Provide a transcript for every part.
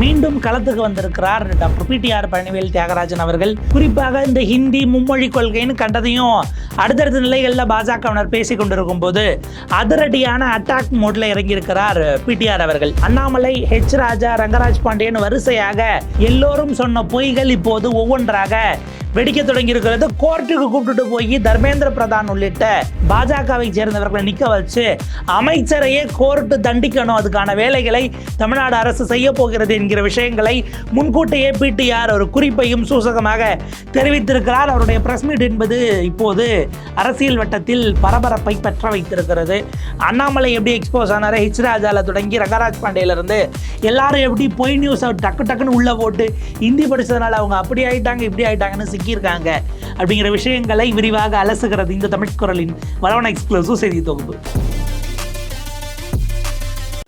மீண்டும் களத்துக்கு வந்திருக்கிறார் டாக்டர் பிடிஆர் பழனிவேல் தியாகராஜன் அவர்கள். குறிப்பாக இந்த ஹிந்தி மும்மொழி கொள்கைன்னு கண்டதையும் அடுத்தடுத்த நிலைகளில் பாஜகவினர் பேசி கொண்டிருக்கும் போது அதிரடியான அட்டாக் மோட்ல இறங்கியிருக்கிறார் பிடிஆர் அவர்கள். அண்ணாமலை ஹெச் ராஜா ரங்கராஜ் பாண்டியன் வரிசையாக எல்லோரும் சொன்ன பொய்கள் இப்போது ஒவ்வொன்றாக வெடிக்க தொடங்கி இருக்கிறது கோர்ட்டுக்கு கூப்பிட்டுட்டு போய் தர்மேந்திர பிரதான் உள்ளிட்ட பாஜகவை சேர்ந்தவர்களை நிற்க வச்சு அமைச்சரையே கோர்ட்டு தண்டிக்கணும். அதுக்கான வேலைகளை தமிழ்நாடு அரசு செய்ய போகிறது என்கிற விஷயங்களை முன்கூட்டியே பிடிஆர் ஒரு குறிப்பையும் சூசகமாக தெரிவித்திருக்கிறார். அவருடைய பிரஸ் மீட் என்பது இப்போது அரசியல் வட்டத்தில் பரபரப்பை பெற்ற வைத்திருக்கிறது. அண்ணாமலை எப்படி எக்ஸ்போஸ் ஆனாரு? ஹெச் ராஜால தொடங்கி ரங்கராஜ் பாண்டேல இருந்து எல்லாரும் எப்படி பொய் நியூஸ் டக்கு டக்குன்னு உள்ள போட்டு ஹிந்தி படித்ததுனால அவங்க அப்படி ஆயிட்டாங்க இப்படி ஆயிட்டாங்கன்னு சிக்கியிருக்காங்க அப்படிங்கிற விஷயங்களை விரிவாக அலசுகிறது இந்த தமிழ் குரலின் வரவண எக்ஸ்க்ளூசிவ் செய்தி தொகுப்பு.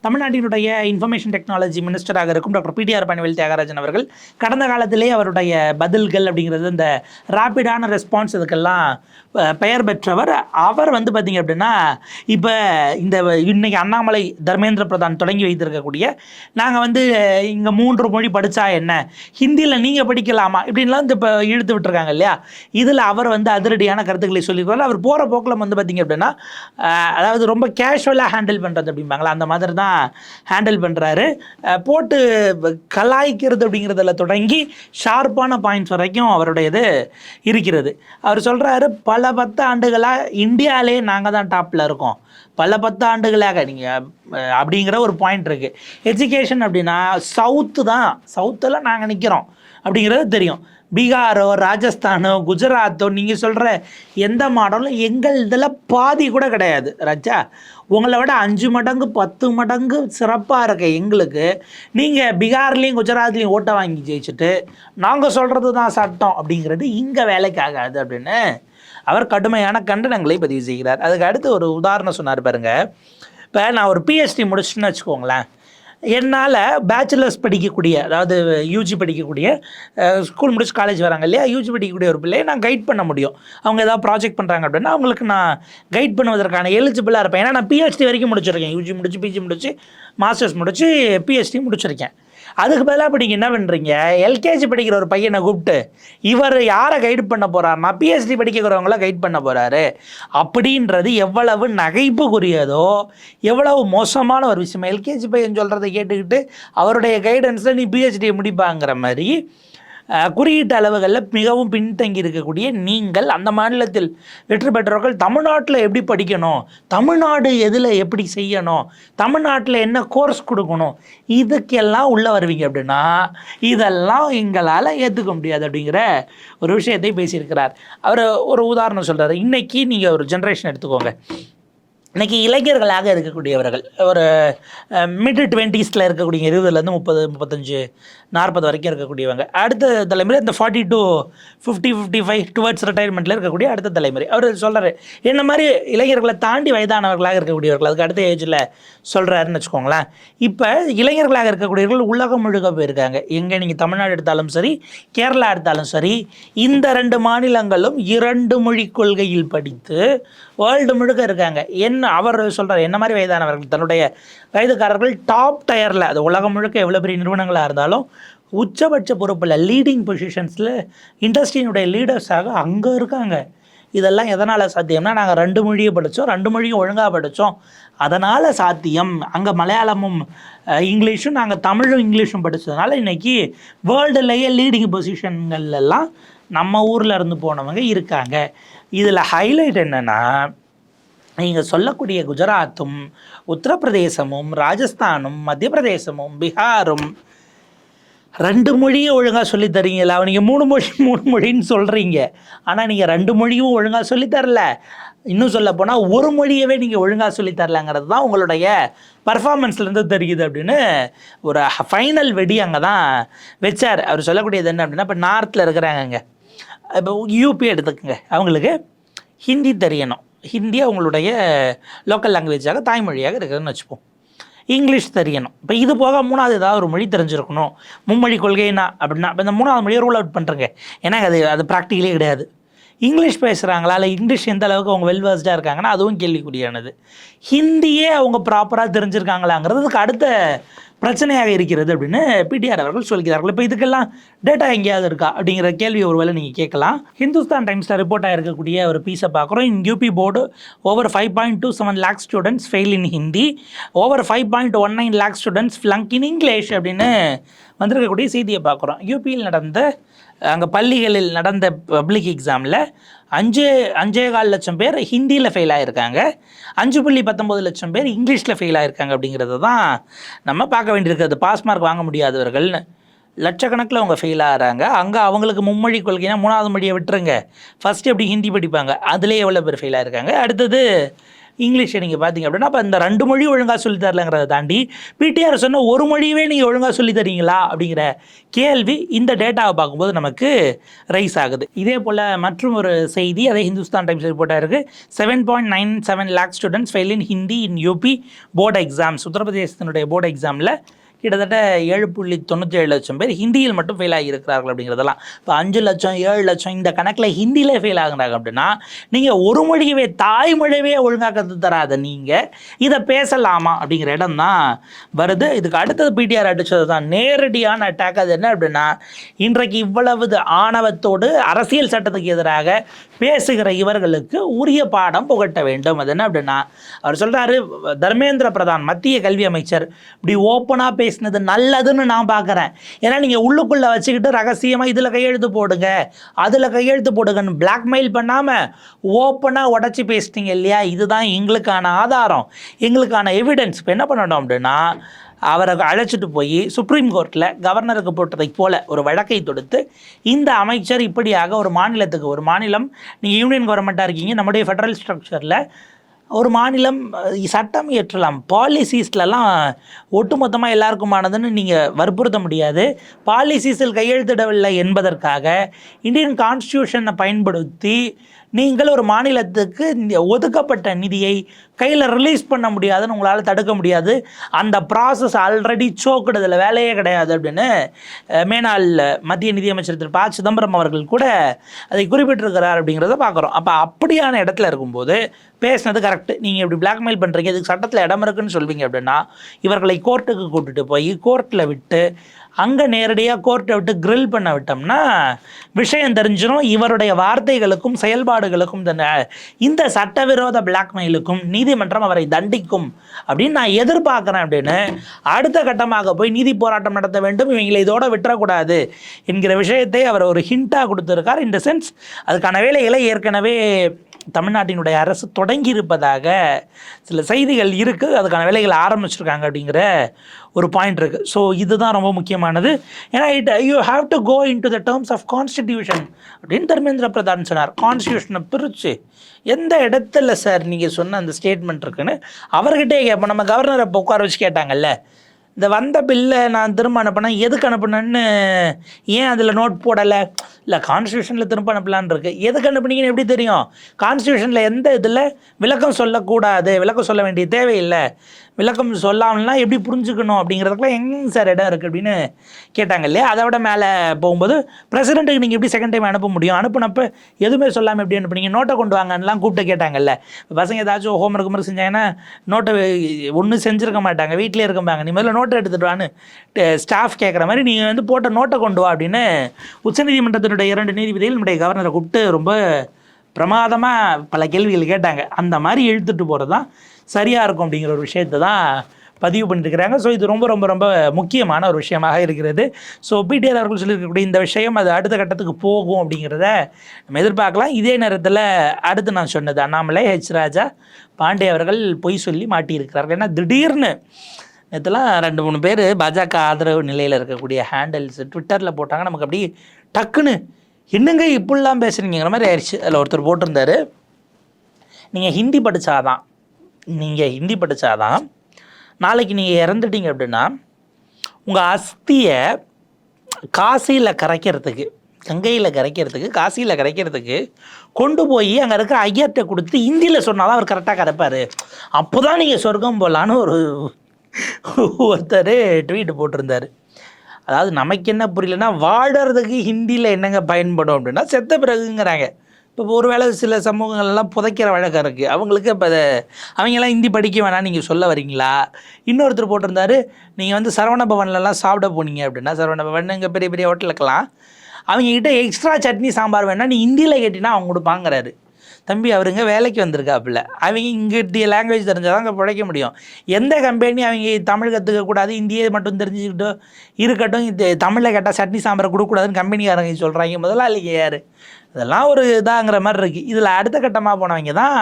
தமிழ்நாட்டினுடைய இன்ஃபர்மேஷன் டெக்னாலஜி மினிஸ்டராக இருக்கும் டாக்டர் பிடிஆர் பணிவேல் தியாகராஜன் அவர்கள். கடந்த காலத்திலே அவருடைய பதில்கள் அப்படிங்கிறது இந்த ரேப்பிடான ரெஸ்பான்ஸ் இதுக்கெல்லாம் பெயர் பெற்றவர். அவர் வந்து பார்த்தீங்க அப்படின்னா இப்போ இந்த இன்றைக்கி அண்ணாமலை தர்மேந்திர பிரதான் தொடங்கி வைத்திருக்கக்கூடிய நாங்கள் வந்து இங்கே மூன்று மொழி படித்தா என்ன? ஹிந்தியில் நீங்கள் படிக்கலாமா? இப்படின்லாம் இந்த இப்போ இழுத்து விட்டுருக்காங்க இல்லையா? இதில் அவர் வந்து அதிரடியான கருத்துக்களை சொல்லியிருக்காரு. அவர் போகிற போக்கில் வந்து பார்த்தீங்க அப்படின்னா அதாவது ரொம்ப கேஷுவலாக ஹேண்டில் பண்ணுறது அப்படிம்பாங்களா அந்த மாதிரி தான் ஹேண்டில் பண்ணுறாரு போட்டு கலாய்க்கிறது அப்படிங்கிறதுல தொடங்கி ஷார்ப்பான பாயிண்ட்ஸ் வரைக்கும் அவருடையது இருக்கிறது. அவர் சொல்கிறாரு பல பத்து ஆண்டுகளாக இந்தியாவிலே நாங்கள் தான் டாப்பில் இருக்கோம். பல பத்து ஆண்டுகளாக நீங்கள் அப்படிங்கிற ஒரு பாயிண்ட் இருக்குது எஜுகேஷன் அப்படின்னா சவுத்து தான் சவுத்தில் நாங்கள் நிற்கிறோம் அப்படிங்கிறது தெரியும். பீகாரோ ராஜஸ்தானோ குஜராத்தோ நீங்கள் சொல்கிற எந்த மாடலும் எங்கள் இதில் பாதி கூட கிடையாது. ராஜா உங்களை விட அஞ்சு மடங்கு பத்து மடங்கு சிறப்பாக இருக்க எங்களுக்கு. நீங்கள் பீகார்லேயும் குஜராத்லேயும் ஓட்டை வாங்கி ஜெயிச்சுட்டு நாங்கள் சொல்கிறது தான் சட்டம் அப்படிங்கிறது இங்கே வேலைக்கு ஆகாது அப்படின்னு அவர் கடுமையான கண்டனங்களை பதிவு செய்கிறார். அதுக்கு அடுத்து ஒரு உதாரணம் சொன்னார் பாருங்கள் இப்போ நான் ஒரு பிஹெச்டி முடிச்சுன்னு வச்சுக்கோங்களேன். என்னால் பேச்சுலர்ஸ் படிக்கக்கூடிய அதாவது யூஜி படிக்கக்கூடிய ஸ்கூல் முடிச்சு காலேஜ் வராங்க இல்லையா? யூஜி படிக்கக்கூடிய ஒரு பிள்ளையை நான் கைட் பண்ண முடியும். அவங்க ஏதாவது ப்ராஜெக்ட் பண்ணுறாங்க அப்படின்னா அவங்களுக்கு நான் கைட் பண்ணுவதற்கான எலிஜிபிளாக இருப்பேன். ஏன்னா நான் பிஹெச்டி வரைக்கும் முடிச்சிருக்கேன். யூஜி முடிச்சு பிஜி முடிச்சு மாஸ்டர்ஸ் முடிச்சு பிஹெச்டி முடிச்சிருக்கேன். அதுக்கு பதிலாக இப்போ நீங்கள் என்ன பண்ணுறீங்க எல்கேஜி படிக்கிற ஒரு பையனை கூப்பிட்டு இவர் யாரை கைடு பண்ண போகிறாருன்னா பிஹெச்டி படிக்கிறவங்கள கைட் பண்ண போகிறாரு அப்படின்றது எவ்வளவு நகைப்புக்குரியதோ எவ்வளவு மோசமான ஒரு விஷயம் எல்கேஜி பையன் சொல்கிறத கேட்டுக்கிட்டு அவருடைய கைடன்ஸில் நீ பிஹெச்டியை முடிப்பாங்கிற மாதிரி குறியீட்டு அளவுகளில் மிகவும் பின்தங்கி இருக்கக்கூடிய நீங்கள் அந்த மாநிலத்தில் வெற்றி பெற்றவர்கள் தமிழ்நாட்டில் எப்படி படிக்கணும்? தமிழ்நாடு எதில் எப்படி செய்யணும்? தமிழ்நாட்டில் என்ன கோர்ஸ் கொடுக்கணும்? இதுக்கெல்லாம் உள்ளே வருவீங்க அப்படின்னா இதெல்லாம் எங்களால் ஏற்றுக்க முடியாது அப்படிங்கிற ஒரு விஷயத்தை பேசியிருக்கிறார். அவர் ஒரு உதாரணம் சொல்கிறார் இன்றைக்கி நீங்கள் ஒரு ஜென்ரேஷன் எடுத்துக்கோங்க. இன்றைக்கி இளைஞர்களாக இருக்கக்கூடியவர்கள் ஒரு மிட் டுவெண்ட்டீஸில் இருக்கக்கூடிய இருபதுலேருந்து முப்பது முப்பத்தஞ்சு நாற்பது வரைக்கும் இருக்கக்கூடியவங்க. அடுத்த தலைமுறை இந்த forty two fifty fifty five towards ரிட்டையர்மெண்ட்டில் இருக்கக்கூடிய அடுத்த தலைமுறை. அவர் சொல்கிறாரு என்ன மாதிரி இளைஞர்களை தாண்டி வயதானவர்களாக இருக்கக்கூடியவர்கள் அதுக்கு அடுத்த ஏஜில் சொல்கிறாருன்னு வச்சுக்கோங்களேன். இப்போ இளைஞர்களாக இருக்கக்கூடியவர்கள் உலகம் முழுக்க போயிருக்காங்க. எங்கே நீங்கள் தமிழ்நாடு எடுத்தாலும் சரி கேரளா எடுத்தாலும் சரி இந்த ரெண்டு மாநிலங்களும் இரண்டு மொழி கொள்கையில் படித்து வேர்ல்டு முழுக்க இருக்காங்க. என்ன அவர் சொல்கிறார் என்ன மாதிரி வயதானவர்கள்? தன்னுடைய வயதுக்காரர்கள் டாப் டயரில் அது உலகம் முழுக்க எவ்வளோ பெரிய நிறுவனங்களாக இருந்தாலும் உச்சபட்ச பொறுப்பில் லீடிங் பொசிஷன்ஸில் இண்டஸ்ட்ரியினுடைய லீடர்ஸாக அங்கே இருக்காங்க. இதெல்லாம் எதனால் சாத்தியம்னா நாங்கள் ரெண்டு மொழியை படித்தோம் ரெண்டு மொழியும் ஒழுங்காக படித்தோம் அதனால் சாத்தியம். அங்கே மலையாளமும் இங்கிலீஷும் நாங்கள் தமிழும் இங்கிலீஷும் படித்ததுனால இன்றைக்கி வேர்ல்டுலேயே லீடிங் பொசிஷன்கள்லாம் நம்ம ஊரில் இருந்து போனவங்க இருக்காங்க. இதில் ஹைலைட் என்னென்னா நீங்கள் சொல்லக்கூடிய குஜராத்தும் உத்தரப்பிரதேசமும் ராஜஸ்தானும் மத்திய பிரதேசமும் பீகாரும் ரெண்டு மொழியும் ஒழுங்காக சொல்லி தரீங்களா நீங்கள் மூணு மொழி மூணு மொழின்னு சொல்கிறீங்க ஆனால் நீங்கள் ரெண்டு மொழியும் ஒழுங்காக சொல்லி தரல. இன்னும் சொல்ல போனால் ஒரு மொழியவே நீங்கள் ஒழுங்காக சொல்லி தரலங்கிறது தான் உங்களுடைய பர்ஃபார்மன்ஸ்லேருந்து தெரியுது அப்படின்னு ஒரு ஃபைனல் வெடி அங்கே தான் வச்சார். அவர் சொல்லக்கூடியது என்ன அப்படின்னா இப்போ நார்த்தில் இருக்கிறாங்கங்க. இப்போ யூபி எடுத்துக்கோங்க. அவங்களுக்கு ஹிந்தி தெரியணும். ஹிந்தி அவங்களுடைய லோக்கல் லாங்குவேஜாக தாய்மொழியாக இருக்குதுன்னு வச்சுப்போம். இங்கிலீஷ் தெரியணும். இப்போ இது போக மூணாவது ஏதாவது ஒரு மொழி தெரிஞ்சிருக்கணும். மும்மொழி கொள்கைனா அப்படின்னா இப்போ இந்த மூணாவது மொழியை ரூல் அவுட் பண்ணுறங்க ஏன்னா அது அது ப்ராக்டிக்கலே கிடையாது. இங்கிலீஷ் பேசுகிறாங்களா இல்லை இங்கிலீஷ் எந்த அளவுக்கு அவங்க வெல்வர்ஸ்டாக இருக்காங்கன்னா அதுவும் கேள்விக்குறியானது. ஹிந்தியே அவங்க ப்ராப்பராக தெரிஞ்சிருக்காங்களாங்கிறதுக்கு அடுத்த பிரச்சனையாக இருக்கிறது அப்படின்னு பிடிஆர் அவர்கள் சொல்கிறார்கள். இப்போ இதுக்கெல்லாம் டேட்டா எங்கேயாவது இருக்கா? அப்படிங்கிற கேள்வி ஒருவேளை நீங்கள் கேட்கலாம். ஹிந்துஸ்தான் டைம்ஸில் ரிப்போர்ட் ஆகிருக்கக்கூடிய ஒரு பீஸை பார்க்குறோம். In UP board over five point two seven lakh students fail in Hindi over five point one nine lakh students flunk in English அப்படின்னு வந்திருக்கக்கூடிய செய்தியை பார்க்குறோம். யூபியில் நடந்த அங்கே பள்ளிகளில் நடந்த பப்ளிக் எக்ஸாமில் அஞ்சு அஞ்சே கால் லட்சம் பேர் ஹிந்தியில் ஃபெயில் ஆகியிருக்காங்க அஞ்சு புள்ளி பத்தொம்பது லட்சம் பேர் இங்கிலீஷில் ஃபெயில் ஆகிருக்காங்க அப்படிங்கிறது தான் நம்ம பார்க்க வேண்டியிருக்கிறது பாஸ் மார்க் வாங்க முடியாதவர்கள்னு. லட்சக்கணக்கில் அவங்க ஃபெயில் ஆகிறாங்க. அங்கே அவங்களுக்கு மும்மொழி கொள்கைனா மூணாவது மொழியை விட்டுருங்க. ஃபஸ்ட்டு எப்படி ஹிந்தி படிப்பாங்க? அதிலே எவ்வளோ பேர் ஃபெயில் ஆகிருக்காங்க அடுத்தது இங்கிலீஷை நீங்கள் பார்த்தீங்க அப்படின்னா அப்போ இந்த ரெண்டு மொழி ஒழுங்காக சொல்லி தரலங்கிறத தாண்டி பிடிஆர் சொன்ன ஒரு மொழியவே நீங்கள் ஒழுங்காக சொல்லி தரீங்களா அப்படிங்கிற கேள்வி இந்த டேட்டாவை பார்க்கும்போது நமக்கு ரைஸ் ஆகுது. இதே போல் மற்றும் ஒரு செய்தி அதை ஹிந்துஸ்தான் டைம்ஸ் ரிப்போர்ட்டாக இருக்குது seven point nine seven lakh students fail in Hindi in UP board exams உத்தரப்பிரதேசத்தினுடைய board எக்ஸாமில் கிட்டத்தட்ட ஏழு புள்ளி தொண்ணூற்றி ஏழு லட்சம் பேர் ஹிந்தியில் மட்டும் ஃபெயில் ஆகியிருக்கிறார்கள் அப்படிங்கிறதெல்லாம். இப்போ அஞ்சு லட்சம் ஏழு லட்சம் இந்த கணக்கில் ஹிந்தியில் ஃபெயில் ஆகுறாங்க அப்படின்னா நீங்கள் ஒரு மொழியவே தாய்மொழியவே ஒழுங்காக கற்று தராத நீங்கள் இதை பேசலாமா அப்படிங்கிற இடம் தான் வருது. இதுக்கு அடுத்தது பிடிஆர் அடித்தது தான். நேரடியான அட்டாக் அது என்ன அப்படின்னா இன்றைக்கு இவ்வளவு ஆணவத்தோடு அரசியல் சட்டத்துக்கு எதிராக பேசுகிற இவர்களுக்கு உரிய பாடம் புகட்ட வேண்டும். அது என்ன அப்படின்னா அவர் சொல்கிறாரு தர்மேந்திர பிரதான் மத்திய கல்வி அமைச்சர் இப்படி ஓப்பனாக பேசினது நல்லதுன்னு நான் பார்க்குறேன். ஏன்னா நீங்கள் உள்ளுக்குள்ளே வச்சுக்கிட்டு ரகசியமாக இதில் கையெழுத்து போடுங்க. அதில் கையெழுத்து போடுங்கன்னு பிளாக்மெயில் பண்ணாமல் ஓப்பனாக உடச்சி பேசிட்டீங்க இல்லையா? இதுதான் எங்களுக்கான ஆதாரம். எங்களுக்கான எவிடன்ஸ் இப்போ என்ன பண்ணணும் அப்படின்னா அவரை அழைச்சிட்டு போய் சுப்ரீம் கோர்ட்டில் கவர்னருக்கு போட்டதைப் போல ஒரு வழக்கை தொடுத்து இந்த அமைச்சர் இப்படியாக ஒரு மாநிலத்துக்கு ஒரு மாநிலம் நீங்கள் யூனியன் கவர்மெண்ட்டாக இருக்கீங்க நம்முடைய ஃபெடரல் ஸ்ட்ரக்சரில் ஒரு மாநிலம் சட்டம் இயற்றலாம். பாலிசிஸ்லலாம் ஒட்டுமொத்தமாக எல்லாருக்குமானதுன்னு நீங்கள் வற்புறுத்த முடியாது. பாலிசிஸில் கையெழுத்திடவில்லை என்பதற்காக இந்தியன் கான்ஸ்டியூஷனை பயன்படுத்தி நீங்கள் ஒரு மாநிலத்துக்கு ஒதுக்கப்பட்ட நிதியை கையில் ரிலீஸ் பண்ண முடியாதுன்னு உங்களால் தடுக்க முடியாது. அந்த ப்ராசஸ் ஆல்ரெடி சோக்குடுதில் வேலையே கிடையாது அப்படின்னு மேனால் மேனாள் மத்திய நிதியமைச்சர் திரு ப. சிதம்பரம் அவர்கள் கூட அதை குறிப்பிட்டிருக்கிறார் அப்படிங்கிறத பார்க்குறோம். அப்போ அப்படியான இடத்துல இருக்கும்போது பேசினது கரெக்ட் நீங்கள் இப்படி பிளாக்மெயில் பண்ணுறீங்க இதுக்கு சட்டத்தில் இடம் இருக்குன்னு சொல்வீங்க அப்படின்னா இவர்களை கோர்ட்டுக்கு கூட்டிட்டு போய் கோர்ட்டில் விட்டு அங்கே நேரடியாக கோர்ட்டை விட்டு கிரில் பண்ண விட்டோம்னா விஷயம் தெரிஞ்சிடும் இவருடைய வார்த்தைகளுக்கும் செயல்பாடுகளுக்கும் இந்த இந்த சட்டவிரோத பிளாக்மெயிலுக்கும் நீதிமன்றம் அவரை தண்டிக்கும் அப்படின்னு நான் எதிர்பார்க்குறேன் அப்படின்னு அடுத்த கட்டமாக போய் நீதி போராட்டம் நடத்த வேண்டும். இவங்களை இதோட விட்டுறக்கூடாது என்கிற விஷயத்தை அவர் ஒரு ஹிண்ட்டாக கொடுத்துருக்கார். இந்த சென்ஸ் அதுக்கான வேலைகளை ஏற்கனவே தமிழ்நாட்டினுடைய அரசு தொடங்கி இருப்பதாக சில செய்திகள் இருக்குது. அதுக்கான வேலைகள் ஆரம்பிச்சிருக்காங்க அப்படிங்கிற ஒரு பாயிண்ட் இருக்குது ஸோ இதுதான் ரொம்ப முக்கியமானது. ஏன்னா it you have to go into the terms of constitution அப்படின்னு தர்மேந்திர பிரதான் சொன்னார். கான்ஸ்டியூஷனை பிரித்து எந்த இடத்துல சார் நீங்கள் சொன்ன அந்த ஸ்டேட்மெண்ட் இருக்குன்னு அவர்கிட்டே கேட்போம் நம்ம கவர்னரை உட்கார வச்சு கேட்டாங்கல்ல இந்த வந்த பில்லை நான் திரும்ப அனுப்பினேன் எதுக்கு அனுப்புனேன்னு ஏன் அதில் நோட் போடலை? இல்லை கான்ஸ்டியூஷனில் திரும்ப அனுப்பலான்னு இருக்கு. எதுக்கு அனுப்புனீங்கன்னு எப்படி தெரியும்? கான்ஸ்டியூஷனில் எந்த இதில் விளக்கம் சொல்லக்கூடாது? விளக்கம் சொல்ல வேண்டிய தேவையில்லை. விளக்கம் சொல்லாமலாம் எப்படி புரிஞ்சுக்கணும் அப்படிங்கிறதுக்குலாம் எங்கேங்க சார் இடம் இருக்குது அப்படின்னு கேட்டாங்க இல்லையா? அதை விட மேலே போகும்போது பிரசிடெண்ட்டுக்கு நீங்கள் எப்படி செகண்ட் டைம் அனுப்ப முடியும்? அனுப்புனப்போ எதுவுமே சொல்லாமல் எப்படி அனுப்புனீங்க? நோட்டை கொண்டு வாங்கன்னுலாம் கூப்பிட்டு கேட்டாங்கல்ல. பசங்க ஏதாச்சும் ஹோம் ஒர்க் செஞ்சாங்கன்னா நோட்டை ஒன்றும் செஞ்சுருக்க மாட்டாங்க. வீட்டிலே இருக்கம்பாங்க நீ முதல்ல நோட்டை எடுத்துகிட்டு வான்னு ஸ்டாஃப் கேட்குற மாதிரி நீங்கள் வந்து போட்ட நோட்டை கொண்டு வா அப்படின்னு உச்சநீதிமன்றத்தினுடைய இரண்டு நீதிபதிகள் நம்முடைய கவர்னரை கூப்பிட்டு ரொம்ப பிரமாதமாக பல கேள்விகள் கேட்டாங்க. அந்த மாதிரி இழுத்துட்டு போகிறது தான் சரியாக இருக்கும் அப்படிங்கிற ஒரு விஷயத்தை தான் பதிவு பண்ணியிருக்கிறாங்க ஸோ இது ரொம்ப ரொம்ப ரொம்ப முக்கியமான ஒரு விஷயமாக இருக்கிறது. ஸோ பிடிஆர் அவர்கள் சொல்லியிருக்கக்கூடிய இந்த விஷயம் அது அடுத்த கட்டத்துக்கு போகும் அப்படிங்கிறத நம்ம எதிர்பார்க்கலாம். இதே நேரத்தில் அடுத்து நான் சொன்னது அண்ணாமலை ஹெச் ராஜா பாண்டே அவர்கள் பொய் சொல்லி மாட்டியிருக்கிறார்கள். ஏன்னா திடீர்னு நேற்றுலாம் ரெண்டு மூணு பேர் பாஜக ஆதரவு நிலையில் இருக்கக்கூடிய ஹேண்டில்ஸ் ட்விட்டரில் போட்டாங்க. நமக்கு அப்படி டக்குன்னு என்னங்க இப்படிலாம் பேசுகிறீங்கிற மாதிரி ஆயிடுச்சு. அதில் ஒருத்தர் போட்டிருந்தாரு. நீங்கள் ஹிந்தி படித்தாதான் நீங்கள் ஹிந்தி படித்தாதான் நாளைக்கு நீங்கள் இறந்துட்டீங்க அப்படின்னா உங்கள் அஸ்தியை காசியில் கரைக்கிறதுக்கு கங்கையில் கரைக்கிறதுக்கு காசியில் கரைக்கிறதுக்கு கொண்டு போய் அங்கே இருக்கிற ஐயர்கிட்ட கொடுத்து ஹிந்தியில் சொன்னால் தான் அவர் கரெக்டாக கரைப்பார். அப்போ தான் நீங்கள் சொர்க்கம் போகலான்னு ஒரு ஒருத்தர் ட்வீட் போட்டிருந்தார். அதாவது நமக்கு என்ன புரியலன்னா வாடுறதுக்கு ஹிந்தியில் என்னங்க பயன்படும் அப்படின்னா செத்த பிறகுங்கிறாங்க. இப்போ ஒருவேளை சில சமூகங்கள்லாம் புதைக்கிற வழக்கம் இருக்குது அவங்களுக்கு இப்போ அதை அவங்கெல்லாம் ஹிந்தி படிக்க வேணாம் நீங்கள் சொல்ல வரீங்களா? இன்னொருத்தர் போட்டிருந்தாரு நீங்கள் வந்து சரவண பவன்லலாம் சாப்பிட போனீங்க அப்படின்னா சரவண பவன் இங்கே பெரிய பெரிய ஹோட்டலுக்கெல்லாம் அவங்க கிட்ட எக்ஸ்ட்ரா சட்னி சாம்பார் வேணால் நீ ஹிந்தியில் கேட்டினா அவங்க கொடுப்பாங்கிறாரு. தம்பி அவருங்க வேலைக்கு வந்திருக்காப்புல. அவங்க இங்கிட்ட லாங்குவேஜ் தெரிஞ்சால் தான் அங்கே பிழைக்க முடியும். எந்த கம்பெனி அவங்க தமிழ் கற்றுக்கக்கூடாது இந்தியை மட்டும் தெரிஞ்சுக்கிட்டோ இருக்கட்டும் இது தமிழில் கேட்டால் சட்னி சாம்பார் கொடுக்கக்கூடாதுன்னு கம்பெனிக்காரங்க சொல்கிறாங்க முதலாளிக்கு யார்? இதெல்லாம் ஒரு இதாங்கிற மாதிரி இருக்குது இதில் அடுத்த கட்டமாக போனவங்க தான்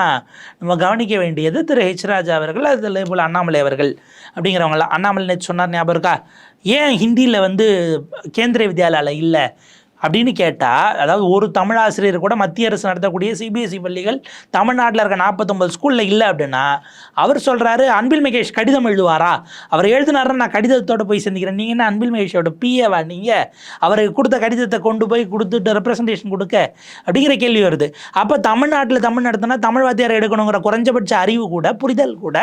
நம்ம கவனிக்க வேண்டியது திரு ஹெச் ராஜா அவர்கள் அதில் போல் அண்ணாமலை அவர்கள் அப்படிங்கிறவங்களாம் அண்ணாமலை நேற்று சொன்னார் ஞாபகம் இருக்கா? ஏன் ஹிந்தியில் வந்து கேந்திரிய வித்யாலயாவில் இல்லை? அப்படின்னு கேட்டால் அதாவது ஒரு தமிழ் ஆசிரியர் கூட மத்திய அரசு நடத்தக்கூடிய சிபிஎஸ்சி பள்ளிகள் தமிழ்நாட்டில் இருக்க நாற்பத்தொம்பது ஸ்கூலில் இல்லை அப்படின்னா அவர் சொல்கிறாரு அன்பில் மகேஷ் கடிதம் எழுதுவாரா? அவர் எழுதினாரா நான் கடிதத்தோடு போய் சந்திக்கிறேன். நீங்கள் என்ன அன்பில் மகேஷோட பிஏவா நீங்கள் அவருக்கு கொடுத்த கடிதத்தை கொண்டு போய் கொடுத்துட்டு ரெப்ரசன்டேஷன் கொடுக்க? அப்படிங்கிற கேள்வி வருது. அப்போ தமிழ்நாட்டில் தமிழ் நடத்தினா தமிழ் வாத்தியார் எடுக்கணுங்கிற குறைஞ்சபட்ச அறிவு கூட புரிதல் கூட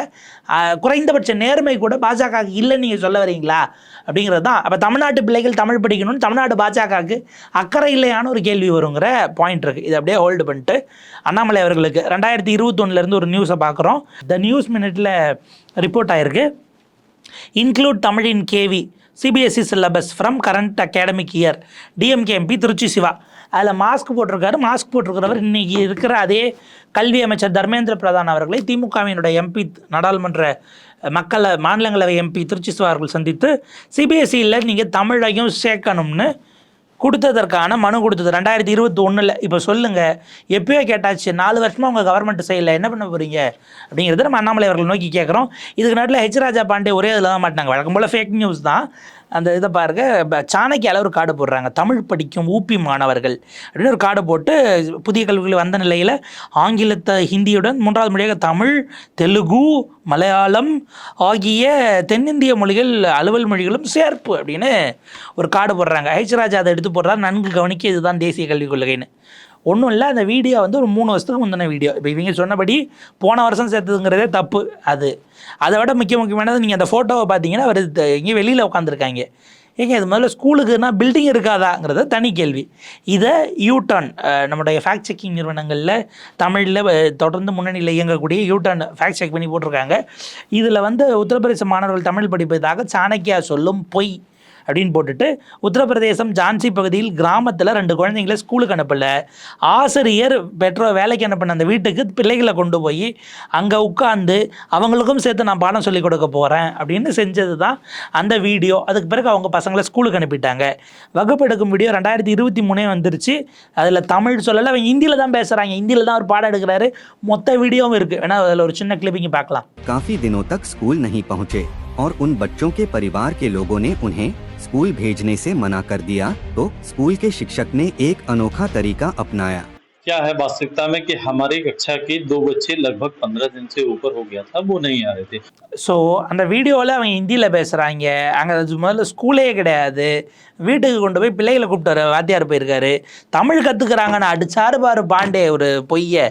குறைந்தபட்ச நேர்மை கூட பாஜக இல்லைன்னு நீங்கள் சொல்ல வரீங்களா? அப்படிங்கிறது தான். அப்போ தமிழ்நாட்டு பிள்ளைகள் தமிழ் படிக்கணும்னு தமிழ்நாடு பாஜகவுக்கு அக்கறை இல்லையான ஒரு கேள்வி வருங்கிற பாயிண்ட் இருக்குது இது அப்படியே ஹோல்டு பண்ணிட்டு அண்ணாமலை அவர்களுக்கு ரெண்டாயிரத்தி இருபத்தொன்னுலேருந்து ஒரு நியூஸை பார்க்குறோம். த நியூஸ் மினிட்ல ரிப்போர்ட் ஆயிருக்கு. இன்க்ளூட் தமிழின் KV CBSE syllabus from current academic year DMK MP Trichy Siva. அதில் மாஸ்க் போட்டிருக்காரு. மாஸ்க் போட்டிருக்கிறவர் இன்றைக்கி இருக்கிற அதே கல்வி அமைச்சர் தர்மேந்திர பிரதான் அவர்களை திமுகவினுடைய எம்பி நாடாளுமன்ற மக்களை மாநிலங்களவை எம்பி திருச்சி சிவா அவர்கள் சந்தித்து சிபிஎஸ்சியில் நீங்கள் தமிழையும் சேர்க்கணும்னு கொடுத்ததற்கான மனு கொடுத்தது. ரெண்டாயிரத்தி இருபத்தி ஒன்றில் இப்போ சொல்லுங்கள் எப்பயோ கேட்டாச்சு நாலு வருஷமாக உங்கள் கவர்மெண்ட் செய்யலை என்ன பண்ண போகிறீங்க அப்படிங்கிறத நம்ம அண்ணாமலை அவர்கள் நோக்கி கேட்குறோம் இதுக்கு நாட்டில் ஹெச் ராஜா பாண்டே ஒரே இதில் தான் மாட்டினாங்க. வழக்கம் போல் ஃபேக் நியூஸ் தான். அந்த இதை பாருங்க ப- ஒரு காடு போடுறாங்க. தமிழ் படிக்கும் ஊப்பி மாணவர்கள். அப்படின்னு ஒரு காடு போட்டு புதிய கல்விகள் வந்த நிலையில் ஆங்கிலத்தை ஹிந்தியுடன் மூன்றாவது மொழியாக தமிழ் தெலுங்கு மலையாளம் ஆகிய தென்னிந்திய மொழிகள் அலுவல் மொழிகளும் சேர்ப்பு அப்படின்னு ஒரு காடு போடுறாங்க. ஹெச் ராஜா அதை எடுத்து போடுறாரு. நன்கு கவனிக்க இதுதான் தேசிய கல்விக் கொள்கைன்னு. ஒன்றும் இல்லை அந்த வீடியோ வந்து ஒரு மூணு வருஷத்துக்கு முந்தின வீடியோ. இப்போ இவங்க சொன்னபடி போன வருஷம் சேர்த்ததுங்கிறதே தப்பு அது. அதை விட முக்கிய முக்கியமானது நீங்கள் அந்த ஃபோட்டோவை பார்த்தீங்கன்னா அவர் இங்கே வெளியில் உட்காந்துருக்காங்க ஏங்க இது முதல்ல ஸ்கூலுக்குன்னா பில்டிங் இருக்காதாங்கிறது தனி கேள்வி. இதை யூடர்ன் நம்முடைய ஃபேக்ட் செக்கிங் நிறுவனங்களில் தமிழில் தொடர்ந்து முன்னணியில் இயங்கக்கூடிய யூடர்ன் ஃபேக்ட் செக் பண்ணி போட்டிருக்காங்க. இதில் வந்து உத்தரப்பிரதேச மாணவர்கள் தமிழ் படிப்பதாக சாணக்கியா சொல்லும் பொய். அப்படின்னு போட்டுட்டு உத்தரப்பிரதேசம் ஜான்சி பகுதியில் கிராமத்தில் ரெண்டு குழந்தைங்கள ஸ்கூலுக்கு அனுப்பலை. ஆசிரியர் பெற்றோர் வேலைக்கு அனுப்பின அந்த வீட்டுக்கு பிள்ளைகளை கொண்டு போய் அங்கே உட்காந்து அவங்களுக்கும் சேர்த்து நான் பாடம் சொல்லிக் கொடுக்க போகிறேன் அப்படின்னு செஞ்சது தான் அந்த வீடியோ. அதுக்கு பிறகு அவங்க பசங்களை ஸ்கூலுக்கு அனுப்பிட்டாங்க. வகுப்பு எடுக்கும் வீடியோ ரெண்டாயிரத்தி இருபத்தி மூணே வந்துருச்சு. அதில் தமிழ் சொல்லலை அவங்க ஹிந்தியில் தான் பேசுகிறாங்க ஹிந்தியில் தான் ஒரு பாடம் எடுக்கிறாரு. மொத்த வீடியோவும் இருக்குது வேணா அதில் ஒரு சின்ன கிளிப்பிங் பார்க்கலாம். காஃபி தினோ தக் ஸ்கூல் நஹி பகுச்சே और उन बच्चों के परिवार के लोगों ने उन्हें स्कूल भेजने से मना कर दिया तो स्कूल के शिक्षक ने एक अनोखा तरीका अपनाया। क्या है वास्तविकता में कि हमारी कक्षा के दो बच्चे लगभग पंद्रह दिन से ऊपर हो गया था वो नहीं आ रहे थे ஸோ அந்த வீடியோவில் அவங்க ஹிந்தியில் பேசுகிறாங்க அங்கே முதல்ல ஸ்கூலே கிடையாது வீட்டுக்கு கொண்டு போய் பிள்ளைகளை கூப்பிட்டு வாத்தியார் போயிருக்காரு தமிழ் கற்றுக்குறாங்கன்னு அடிச்சாரு பாரு பாண்டே ஒரு பொய்யை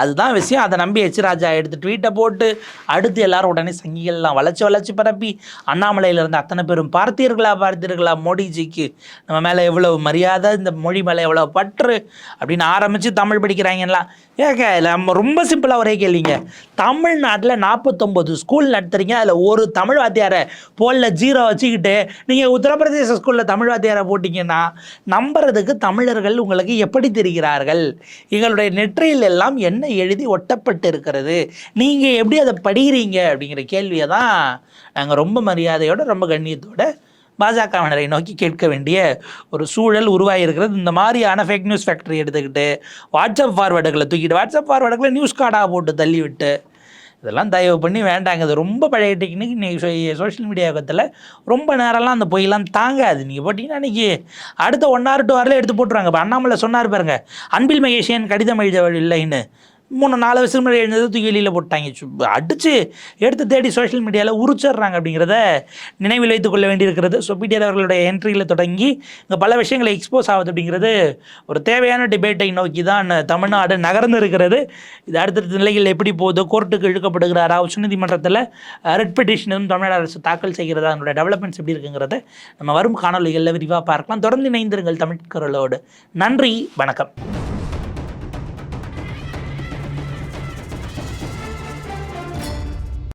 அதுதான் விஷயம் அதை நம்பி எச் ராஜா எடுத்து ட்வீட்டை போட்டு அடுத்து எல்லாரும் உடனே சங்கிகள்லாம் வளைச்சு வளைச்சு பரப்பி அண்ணாமலையில இருந்து அத்தனை பேரும் பார்த்தீர்களா பார்த்தீர்களா மோடிஜிக்கு நம்ம மேலே எவ்வளவு மரியாதை இந்த மொழி மேலே எவ்வளோ பற்று அப்படின்னு ஆரம்பித்து தமிழ் படிக்கிறாங்கலாம் ஏங்க நம்ம ரொம்ப சிம்பிளாக ஒரே கேள்விங்க. தமிழ்நாட்டில் நாற்பத்தொம்பது ஸ்கூல் நடத்துறீங்க அதில் ஒரு தமிழ் வாத்தியாரை போலில் ஜீரோ வச்சுக்கிட்டு நீங்கள் உத்தரப்பிரதேச ஸ்கூலில் தமிழ் வாத்தியாரை போட்டிங்கன்னா நம்புறதுக்கு தமிழர்கள் உங்களுக்கு எப்படி தெரிகிறார்கள்? எங்களுடைய நெற்றியில் எல்லாம் என்ன எழுதி ஒட்டப்பட்டு இருக்கிறது? நீங்கள் எப்படி அதை படிக்கிறீங்க? அப்படிங்கிற கேள்வியை தான் நாங்கள் ரொம்ப மரியாதையோடு ரொம்ப கண்ணியத்தோட பாஜகவினரை நோக்கி கேட்க வேண்டிய ஒரு சூழல் உருவாகியிருக்கிறது இந்த மாதிரியான ஃபேக் நியூஸ் ஃபேக்டரி எடுத்துக்கிட்டு வாட்ஸ்அப் ஃபார்வேர்டுகளை தூக்கிட்டு வாட்ஸ்அப் ஃபார்வேர்டுகளை நியூஸ் கார்டாக போட்டு தள்ளிவிட்டு இதெல்லாம் தயவு பண்ணி வேண்டாங்க. இது ரொம்ப பழைய டெக்னிக் இன்றைக்கி சோஷியல் மீடியா யுகத்தில் ரொம்ப நேரம்லாம் அந்த பொய்யெல்லாம் தாங்காது. நீங்கள் போட்டிங்கன்னா இன்றைக்கி அடுத்த ஒன் ஆர் டூ ஹவரில் எடுத்து போட்டுருவாங்க. இப்போ அண்ணாமலை சொன்னார் பாருங்க அன்பில் மகேஷியன் கடிதம் எழுதவில்லைன்னு? மூணு நாலு வருஷம் முன்னாடி எழுந்தது தூக்கி வெளியில் போட்டாங்க. சு- அடிச்சு எடுத்து தேடி சோஷியல் மீடியாவில் உரிச்சிடுறாங்க அப்படிங்கிறத நினைவில் வைத்துக் கொள்ள வேண்டியிருக்கிறது. ஸோ அவர்களுடைய என்ட்ரியில் தொடங்கி இங்கே பல விஷயங்களை எக்ஸ்போஸ் ஆகுது அப்படிங்கிறது ஒரு தேவையான டிபேட்டை நோக்கி தான் தமிழ்நாடு நகர்ந்து இருக்கிறது. இது அடுத்தடுத்த நிலையில் எப்படி போகுது கோர்ட்டுக்கு இழுக்கப்படுகிறாரா உச்சநீதிமன்றத்தில் ரெட் பெட்டிஷனும் தமிழ்நாடு அரசு தாக்கல் செய்கிறதா அதனுடைய டெவலப்மெண்ட்ஸ் எப்படி இருக்குங்கிறத நம்ம வரும் காணொலிகளில் விரிவாக பார்க்கலாம். தொடர்ந்து இணைந்திருங்கள் தமிழ்கரலோடு நன்றி வணக்கம்.